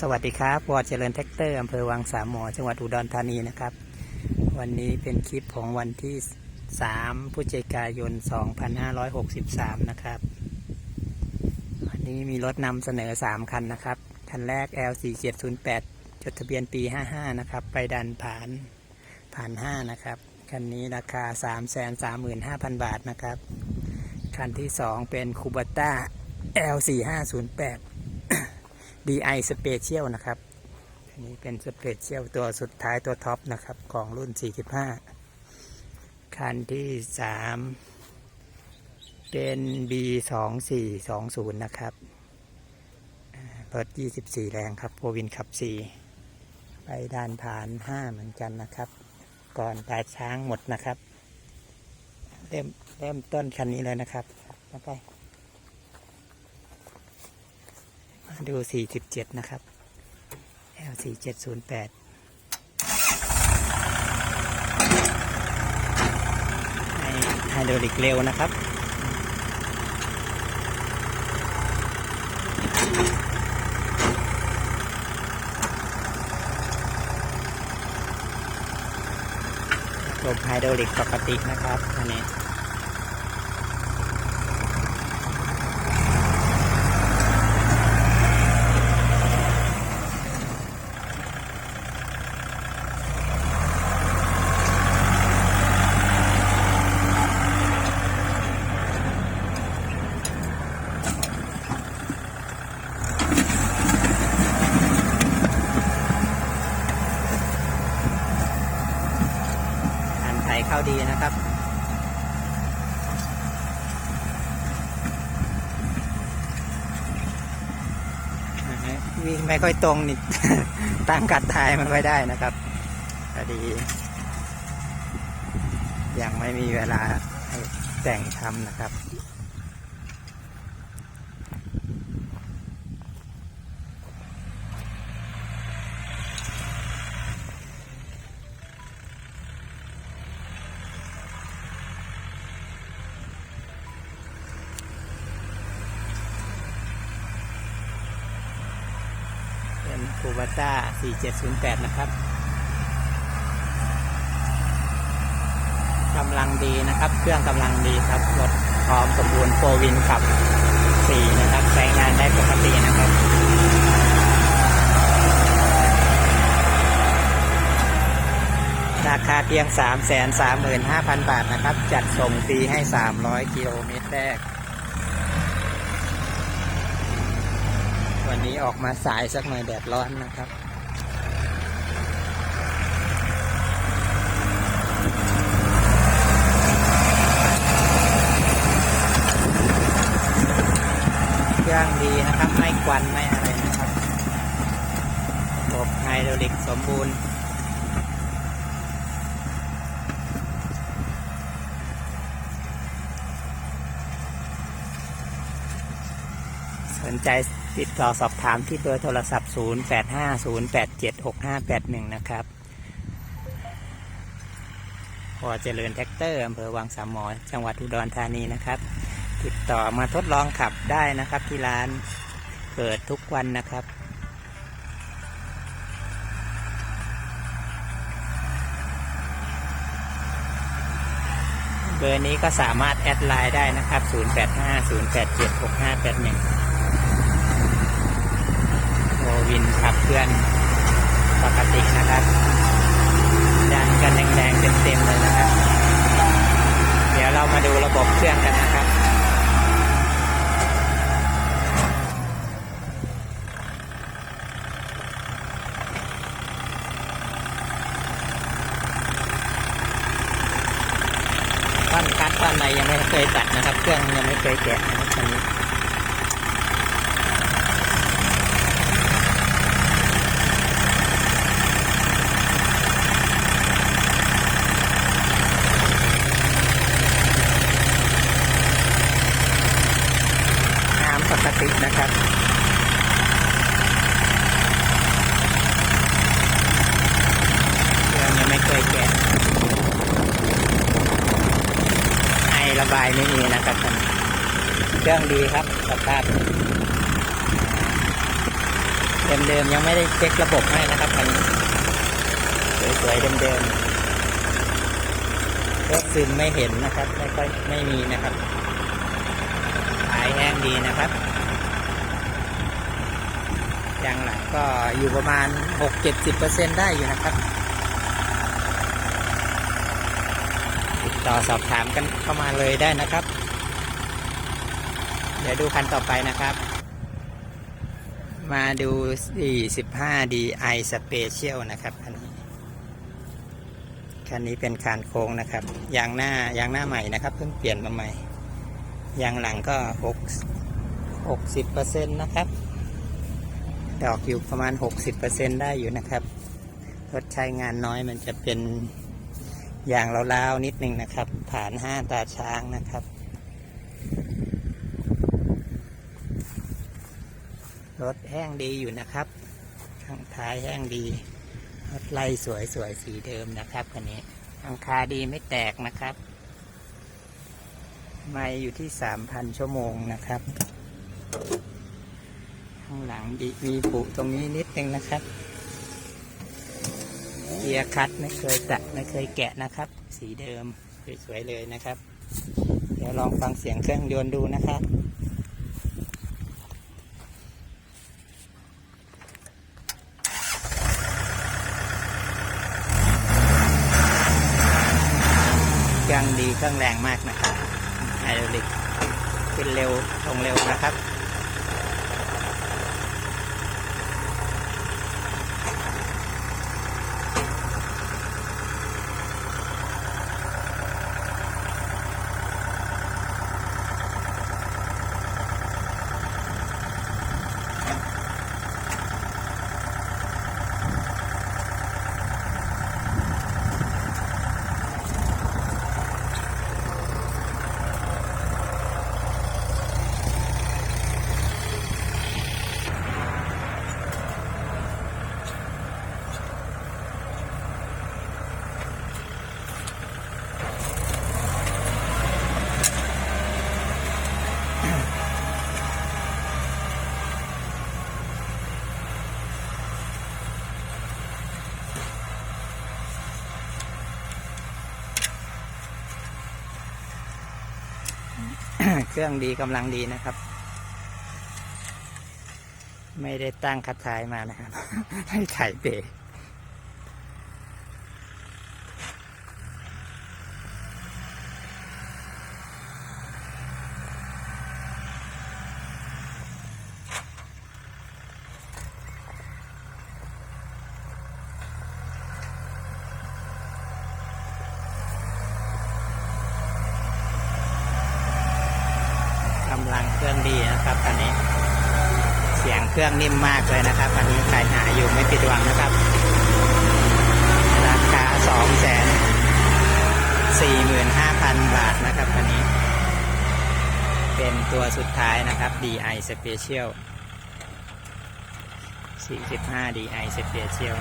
สวัสดีครับวอเจริญแท็กเตอร์อำเภอวังสามหมอ จังหวัดอุดรธานีนะครับ วันนี้เป็นคลิปของวันที่ 3พฤศจิกายน 2563 นะครับ วันนี้มีรถนำเสนอ 3 คันนะครับ คันแรก L4708 จดทะเบียนปี 55 นะครับ ไปดันผ่านผ่าน 5 นะครับ คันนี้ราคา 335,000 บาทนะครับ คันที่ 2 เป็นคูบ a ต้า L4508 DI Special นะครับ อันนี้เป็น Special ตัวสุดท้ายตัวท็อปนะครับ ของรุ่น 45 คันที่ 3 เป็น B2420 นะครับอ่ารถ24 แรงครับโพวินขับ 4 ไปด้านผ่าน 5 เหมือนกันนะครับ ก่อนตาช้างหมดนะครับ เริ่มเริ่มต้นคันนี้เลยนะครับแล้วไปมาดู47นะครับ L 4708ไฮไฮโดรลิกเร็วนะครับระบบไฮโดรลิกปกตินะครับอันนี้ อ่านไทยเข้าดีนะครับ วิ่ง ไม่ค่อยตรงนี่ตั้งกัดทายไม่ค่อยได้นะครับพอดี ยังไม่มีเวลาให้แต่งทำนะครับ คูบาต้า 4708 นะครับกำลังดีนะครับ เครื่องกำลังดีครับ รถพร้อมสมบูรณ์โฟวินขับ 4 นะครับ ใช้งานได้ปกตินะครับราคาเพียง 335,000 บาทนะครับ จัดส่งฟรีให้ 300 กิโลเมตรแรก วันนี้ออกมาสายสักหน่อยแดดร้อนนะครับเครื่องดีนะครับ ไม่ควันไม่อะไรนะครับระบบไฮดรอลิกสมบูรณ์สนใจ ติดต่อสอบถามที่เบอร์โทรศัพท์ 0850876581 นะครับ พอเจริญแท็กเตอร์อำเภอวังสามหมอ จังหวัดอุดรธานีนะครับ ติดต่อมาทดลองขับได้นะครับที่ร้านเปิดทุกวันนะครับเบอร์นี้ก็สามารถแอดไลน์ได้นะครับ 0850876581 วินขับเคลื่อนปกตินะครับดันกันแรงๆเต็มๆเลยนะครับ เดี๋ยวเรามาดูระบบเครื่องกันนะครับต้นคัดต้นในยังไม่เคยตัดนะครับ เครื่องยังไม่เคยแกะนะครับตอนนี้ น้ำปกติ นะครับเครื่องยังไม่เคยแกะไอระบายไม่มีนะครับท่านเครื่องดีครับสภาพเดิมๆยังไม่ได้เช็คระบบให้นะครับคันนี้สวยๆเดิมๆก็ซึมไม่เห็นนะครับ ไม่ค่อยไม่มีนะครับหายแห้งดีนะครับ ยางหลังก็อยู่ประมาณ 6-70%ได้อยู่นะครับ ติดต่อสอบถามกันเข้ามาเลยได้นะครับ เดี๋ยวดูคันต่อไปนะครับ มาดู 45 DI Special นะครับคันนี้คันนี้เป็นคานโค้งนะครับยางหน้ายางหน้าใหม่นะครับเพิ่งเปลี่ยนมาใหม่ยางหลังก็ 6 60%นะครับ ดอกอยู่ประมาณ 60%ได้อยู่นะครับรถใช้งานน้อยมันจะเป็นอย่างเล้าวๆนิดนึงนะครับ ฐานห้าตาช้างนะครับ รถแห้งดีอยู่นะครับ ข้างท้ายแห้งดี รถไล่สวยสวยๆสีเดิมนะครับคันนี้อังคาดีไม่แตกนะครับ ไม่อยู่ที่สามพันชั่วโมงนะครับ ข้างหลังดีมีปุตรงนี้นิดนึงนะครับเกียร์คัดไม่เคยตัดไม่เคยแกะนะครับ สีเดิมสวยๆเลยนะครับ เดี๋ยวลองฟังเสียงเครื่องยนต์ดูนะครับเครื่องดีเครื่องแรงมากนะครับไฮดรอลิกขึ้นเร็วลงเร็วนะครับ เครื่องดีกำลังดีนะครับ ไม่ได้ตั้งคัดท้ายมานะครับ ให้ไข่เบรำลังเครื่องดีนะครับคันนี้ เสียงเครื่องนิ่มมากเลยนะครับคันนี้ใครหาอยู่ไม่ผิดหวังนะครับ ราคาสองแสนสี่หมื่นห้าพันบาทนะครับคันนี้ เป็นตัวสุดท้ายนะครับ DI Special 45 DI Special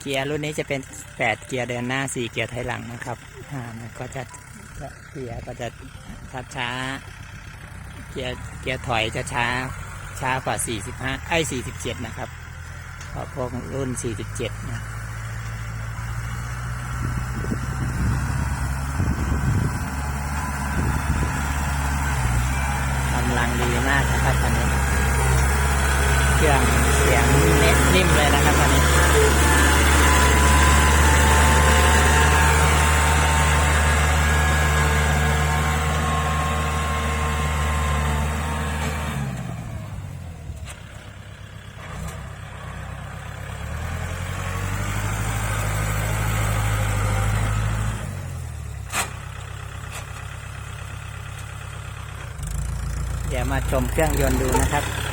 เกียร์รุ่นนี้จะเป็น 8 เกียร์เดินหน้า 4 เกียร์ถอยหลังนะครับอ่ามันก็จะเกียร์ก็จะช้าช้า เกียร์เกียร์ถอยจะช้าช้ากว่า 45 ไอ้ 47 นะครับเพราะพวกรุ่น 47 นะกำลังดีมากนะครับตอนนี้เครื่องียงเน็ตนิ่มเลยนะครับตอนนี้เดี๋ยวมาชมเครื่องยนต์ดูนะครับ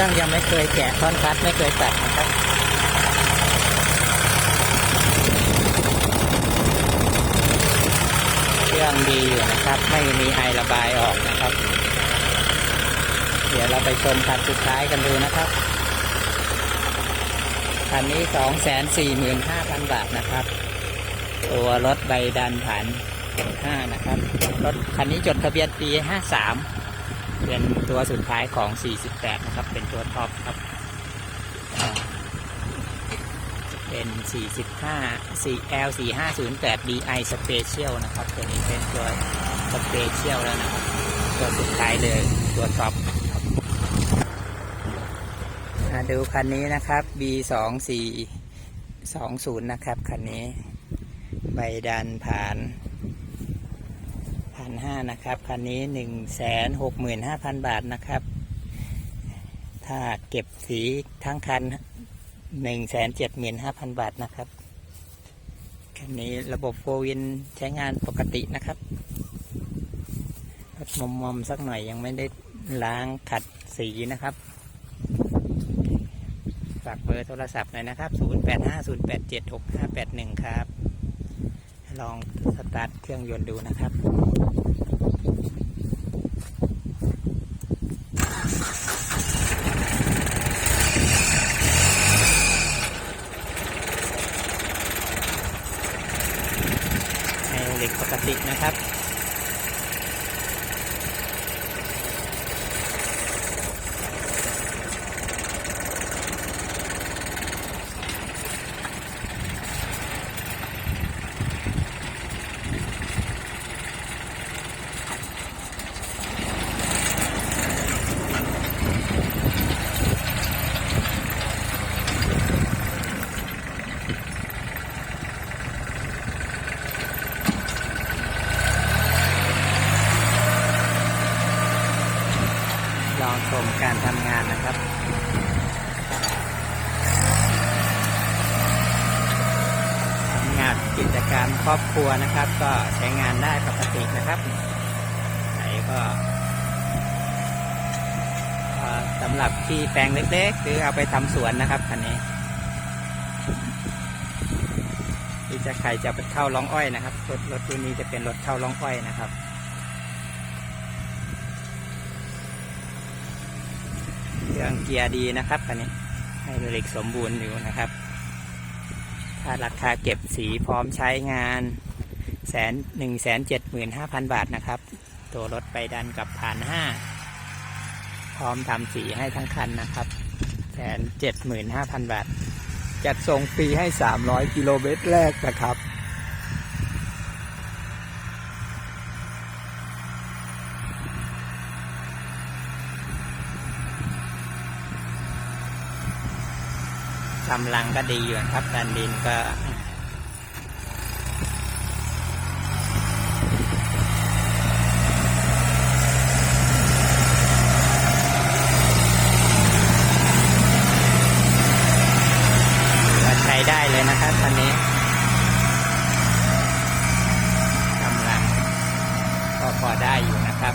รื่องยังไม่เคยแกะท่อนคัดไม่เคยตัดนะครับเครื่องดีอยู่นะครับ ไม่มีไอระบายออกนะครับ เดี๋ยวเราไปชมคันสุดท้ายกันดูนะครับคันนี้สองแสนสี่หมื่นห้าพันบาทนะครับ ตัวรถใบดันผ่านห้านะครับรถคันนี้จดทะเบียนปีห้าสาม เป็นตัวสุดท้ายของ 48 นะครับ เป็นตัวท็อปครับ เป็น 45 4L 4508 DI Special นะครับ ตัวนี้เป็นตัว Special แล้วนะครับ ตัวสุดท้ายเลย ตัวท็อปมาดูคันนี้นะครับ B 2 4 2 0 นะครับ คันนี้ ใบดันผ่าน นห้านะครับคันนี้หนึ่งแสนหกหมื่นห้าพันบาทนะครับ ถ้าเก็บสีทั้งคันหนึ่งแสนเจ็ดหมื่นห้าพันบาทนะครับ คันนี้ระบบโฟวินใช้งานปกตินะครับมอมมอมๆสักหน่อยยังไม่ได้ล้างขัดสีนะครับ ฝากเบอร์โทรศัพท์หน่อยนะครับ 0850876581 ครับ ลองสตาร์ทเครื่องยนต์ดูนะครับ ไฮโอลิกปกตินะครับ ลองชมการทำงานนะครับ ทำงานกิจการครอบครัวนะครับ ก็ใช้งานได้ปกตินะครับไหนก็สำหรับที่แปลงเล็กๆ หรือเอาไปทำสวนนะครับคันนี้ที่จะใครจะไปเข้าร้องอ้อยนะครับรถรถรุ่นนี้จะเป็นรถเข้าร้องอ้อยนะครับเครื่องเกียร์ดีนะครับคันนี้ไฮดรอลิกสมบูรณ์อยู่นะครับาราคาเก็บสีพร้อมใช้งานแสนหนึ่งแสนเจ็ดหมื่นห้าพันบาทนะครับ ตัวรถไปดันกับผ่านห้าพร้อมทำสีให้ทั้งคันนะครับแสนเจ็ดหมื่นห้าพันบาท จัดส่งฟรีให้สามร้อยกิโลเมตรแรกนะครับ กำลังก็ดีอยู่นะครับดันดินก็ใช้ได้เลยนะครับตอนนี้กำลังก็พอได้อยู่นะครับ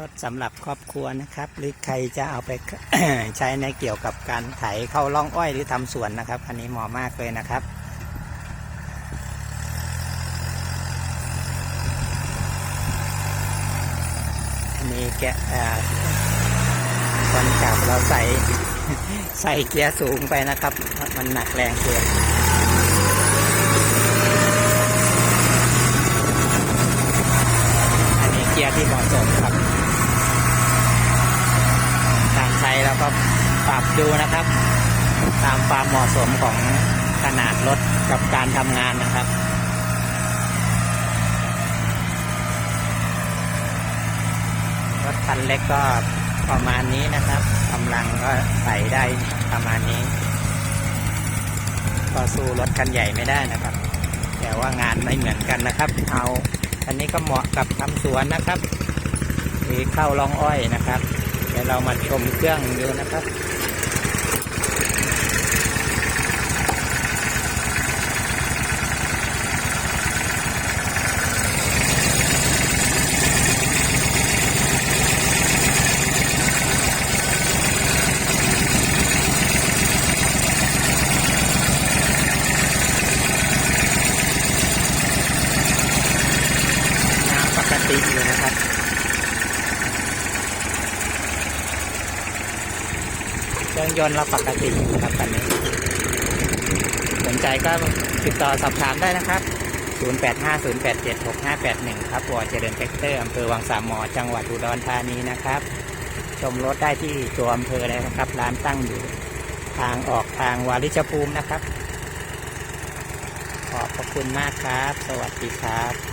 รถสำหรับครอบครัวนะครับ หรือใครจะเอาไป ใช้ในเกี่ยวกับการไถเข้าร่องอ้อยหรือทำสวนนะครับคันนี้เหมาะมากเลยนะครับอันนี้แกะอ่าคนขับเราใส่ใส่เกียร์สูงไปนะครับ มันหนักแรงเกินอันนี้เกียร์ที่เหมาะสมครับ ราก็ปรับดูนะครับ ตามความเหมาะสมของขนาดรถกับการทำงานนะครับรถคันเล็กก็ประมาณนี้นะครับกำลังก็ใส่ได้ประมาณนี้ ก็สู้รถคันใหญ่ไม่ได้นะครับ แต่ว่างานไม่เหมือนกันนะครับ เอาอันนี้ก็เหมาะกับทำสวนนะครับ หรือเข้าลองอ้อยนะครับ เดี๋ยวเรามาชมเครื่องดูนะครับ น้ำปกติอยู่นะครับ เค รื่องยนต์เราปกติครับตอนนี้สนใจก็ติดต่อสอบถามได้นะครับ 0850876581 ครับวอเจริญแท็กเตอร์อำเภอวังสามหมอ จังหวัดอุดรธานีนะครับ ชมรถได้ที่ตัวอำเภอเลยนะครับ ร้านตั้งอยู่ทางออกทางวาริชภูมินะครับ ขอบพระคุณมากครับ สวัสดีครับ